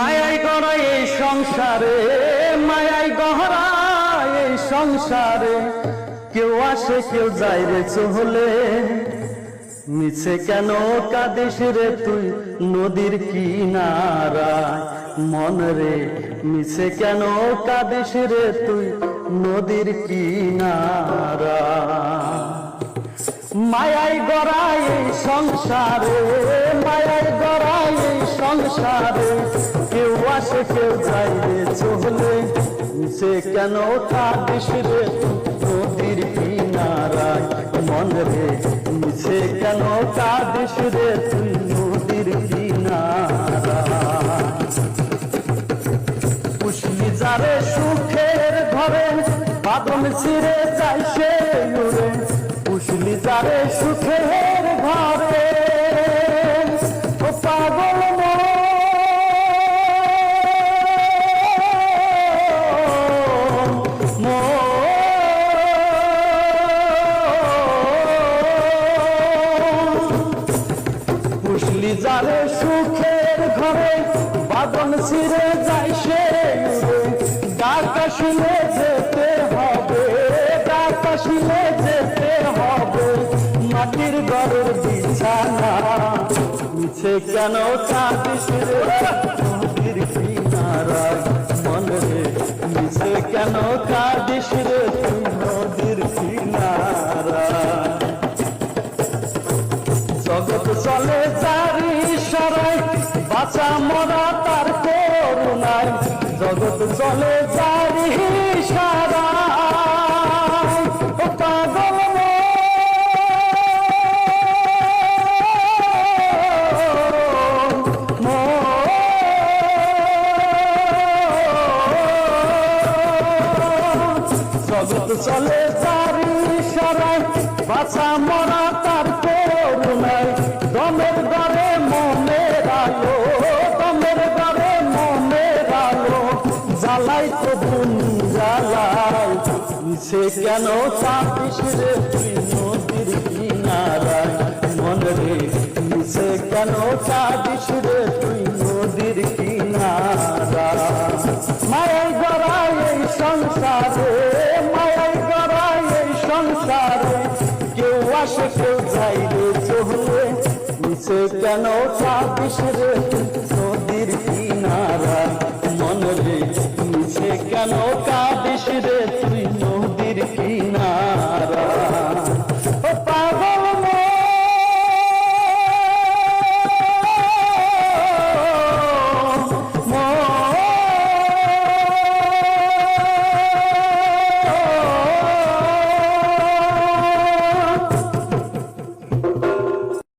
মায়াই গড়া এই সংসারে, মায়াই গহরা এই সংসারে। কেউ আসে, কেউ যায় রে চহলে মিছে কেন কাঁদিস রে তুই নদীর কিনারায়? মন রে, মিছে কেন কাঁদিস রে তুই নদীর কিনারায়? মায়াই গড়াই সংসারে, মায়াই গড়াই সংসারে। আসে কেউ রে চলে সে কেন রে? নদীর কিনারায় মন রে, সে কেন রে? তুই নদীর যারে সুখের ঘরে ছিঁড়ে উড়ে। পুষলি যারে সুখের ঘরে পুষলি যারে সুখের ঘরে বাদন ছিঁড়ে যায় সে ডাকা শুনে যেতে হবে, ডাকা শুনে যেতে হবে। মাটির ঘরের বিছানা মিছে কেন কাঁদিস রে? নদীর কিনারায় মন মিছে কেন কাঁদিস রে? চলে চারি সরাই, বাঁচা, মরা তার করুণায় জগৎ চলে জগৎ চলে চারি সরাই বাছা মরা জ্বালাই তো বুন জ্বালাই সে কেন চাপিস রে নদীর কিনারায় মন রে, সে কেন চাপিস রে তুই নদীর কিনারায় মায়াই গড়াই এই সংসারে, মায়াই গড়াই এই সংসারে। কেউ আসে, কেউ যাই রে চলে। নিচে কেন চাপিস রে নদীর কেন কাঁদিস রে তুই নদীর কি